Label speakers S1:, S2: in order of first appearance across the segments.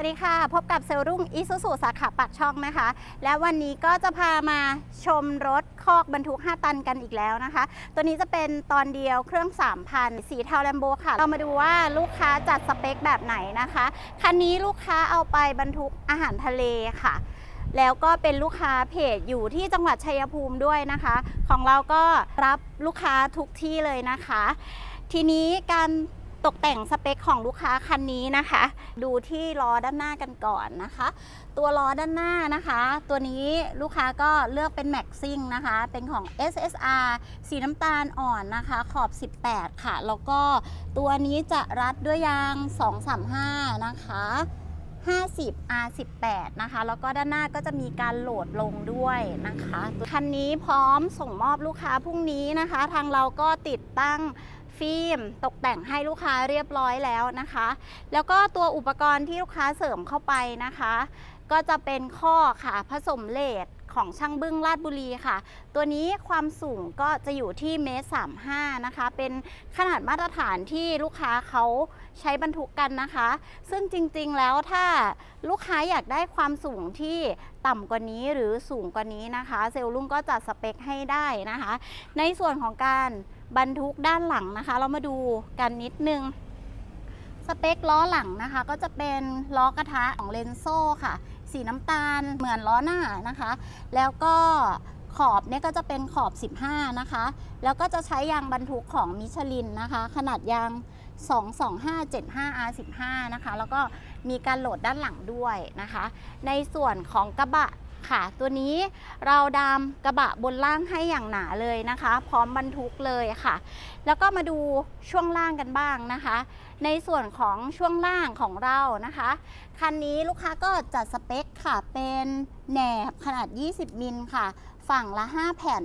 S1: วัสดีค่ะ พบกับเซลรุ่งอิสุสุสาขาปากช่องนะคะ และวันนี้ก็จะพามาชมรถคอกบรรทุก 5 ตันกันอีกแล้วนะคะ ตัวนี้จะเป็นตอนเดียวเครื่อง 3,000 สีเทาแลมโบค่ะ เรามาดูว่าลูกค้าจัดสเปคแบบไหนนะคะ คันนี้ลูกค้าเอาไปบรรทุกอาหารทะเลค่ะ แล้วก็เป็นลูกค้าเพจอยู่ที่จังหวัดชัยภูมิด้วยนะคะ ของเราก็รับลูกค้าทุกที่เลยนะคะ ทีนี้การ ตกแต่งสเปคของลูกค้าคันนี้นะคะ ดูที่ล้อด้านหน้ากันก่อนนะคะ ตัวล้อด้านหน้านะคะ ตัวนี้ลูกค้าก็เลือกเป็นแม็กซิ่งนะคะ เป็นของ SSR สีน้ำตาลอ่อนนะคะ ขอบ 18 ค่ะ แล้วก็ตัวนี้จะรัดด้วยยาง 235 นะคะ50 R18 นะคะ แล้วก็ด้านหน้าก็จะมีการโหลดลงด้วยนะคะ คันนี้พร้อมส่งมอบลูกค้าพรุ่งนี้นะคะ ทางเราก็ติดตั้ง ฟิล์มตกแต่งให้ลูกค้าเรียบร้อยแล้วนะคะ แล้วก็ตัวอุปกรณ์ที่ลูกค้าเสริมเข้าไปนะคะ ก็จะเป็นข้อค่ะผสมเลดของช่างบึ้งลาดบุรีค่ะ ตัวนี้ความสูงก็จะอยู่ที่เมตรสามห้านะคะ เป็นขนาดมาตรฐานที่ลูกค้าเขาใช้บรรทุกกันนะคะ ซึ่งจริงๆแล้วถ้าลูกค้าอยากได้ความสูงที่ต่ำกว่านี้หรือสูงกว่านี้นะคะ เซลล์ลุงก็จัดสเปคให้ได้นะคะ ในส่วนของการ บรรทุกด้านหลังนะคะ เรามาดูกันนิดนึง สเปคล้อหลังนะคะ ก็จะเป็นล้อกระทะของเลนโซ่ค่ะ สีน้ำตาลเหมือนล้อหน้านะคะ แล้วก็ขอบเนี่ยก็จะเป็นขอบ 15 นะคะ แล้วก็จะใช้ยางบรรทุกของมิชลินนะคะ ขนาดยาง 22575 R15 นะคะ แล้วก็มีการโหลดด้านหลังด้วยนะคะ ในส่วนของกระบะ ค่ะ ตัวนี้เราดามกระบะบนล่างให้อย่างหนาเลยนะคะ พร้อมบรรทุกเลยค่ะ แล้วก็มาดูช่วงล่างกันบ้างนะคะ ในส่วนของช่วงล่างของเรานะคะ คันนี้ลูกค้าก็จัดสเปคค่ะ เป็นแหนบขนาด 20 มิลค่ะ ฝั่งละ 5 แผ่น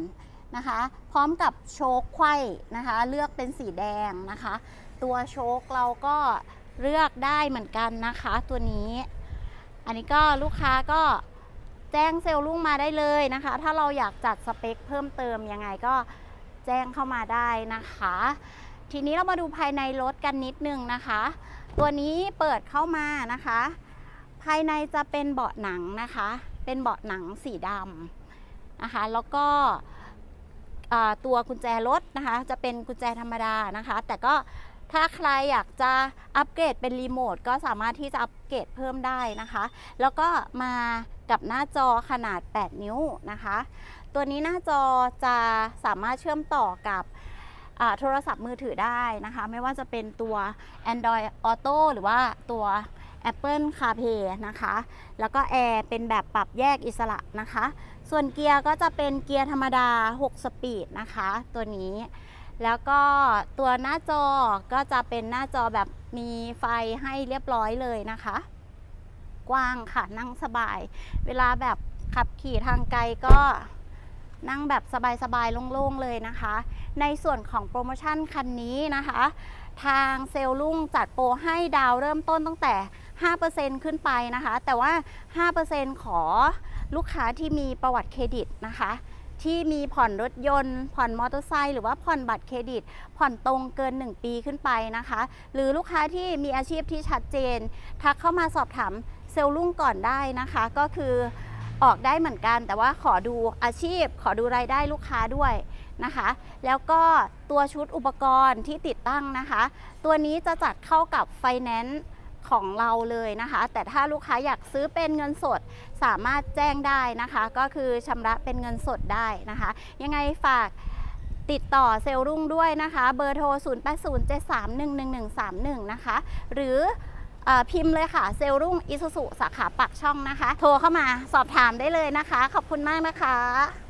S1: นะคะ พร้อมกับโชคไขว้นะคะ เลือกเป็นสีแดงนะคะ ตัวโชคเราก็เลือกได้เหมือนกันนะคะ ตัวนี้ อันนี้ก็ลูกค้าก็ แจ้งเซลล์ลุงมาได้เลยนะคะ ถ้าเราอยากจัดสเปคเพิ่มเติมยังไงก็แจ้งเข้ามาได้นะคะ ทีนี้เรามาดูภายในรถกันนิดนึงนะคะ ตัวนี้เปิดเข้ามานะคะ ภายในจะเป็นเบาะหนังนะคะ เป็นเบาะหนังสีดำนะคะ แล้วก็ตัวกุญแจรถนะคะ จะเป็นกุญแจธรรมดานะคะ แต่ก็ ถ้าใครอยากจะอัปเกรดเป็นรีโมทก็สามารถที่จะอัปเกรดเพิ่มได้นะคะ แล้วก็มากับหน้าจอขนาด 8 นิ้วนะคะ ตัวนี้หน้าจอจะสามารถเชื่อมต่อกับโทรศัพท์มือถือได้นะคะ ไม่ว่าจะเป็นตัว Android Auto หรือว่าตัว Apple CarPlay นะคะ แล้วก็แอร์เป็นแบบปรับแยกอิสระนะคะ ส่วนเกียร์ก็จะเป็นเกียร์ธรรมดา 6 สปีดนะคะ ตัวนี้ แล้วก็ตัวหน้าจอก็จะเป็นหน้าจอแบบมีไฟให้เรียบร้อยเลยนะคะ กว้างค่ะนั่งสบาย เวลาแบบขับขี่ทางไกลก็นั่งแบบสบายๆโล่งๆเลยนะคะ ในส่วนของโปรโมชั่นคันนี้นะคะ ทางเซลล์ลุงจัดโปรให้ดาวเริ่มต้นตั้งแต่ 5%ขึ้นไปนะคะ แต่ว่า 5%ขอลูกค้าที่มีประวัติเครดิตนะคะ ที่มีผ่อนรถยนต์ ผ่อนมอเตอร์ไซค์หรือว่าผ่อนบัตรเครดิต ผ่อนตรงเกิน 1 ปีขึ้นไปนะคะ หรือลูกค้าที่มีอาชีพที่ชัดเจน ทักเข้ามาสอบถามเซลล์ลุ่งก่อนได้นะคะ ก็คือออกได้เหมือนกัน แต่ว่าขอดูอาชีพ ขอดูรายได้ลูกค้าด้วยนะคะ แล้วก็ตัวชุดอุปกรณ์ที่ติดตั้งนะคะ ตัวนี้จะจัดเข้ากับไฟแนนซ์ ของเราเลยนะคะ แต่ถ้าลูกค้าอยากซื้อเป็นเงินสดสามารถแจ้งได้นะคะ ก็คือชำระเป็นเงินสดได้นะคะ ยังไงฝากติดต่อเซลล์รุ่งด้วยนะคะ เบอร์โทร 0807311131 นะคะ หรืออพิมพ์เลยค่ะเซลล์รุ่งอิสุสุสาขาปักช่องนะคะ โทรเข้ามาสอบถามได้เลยนะคะ ขอบคุณมากนะคะ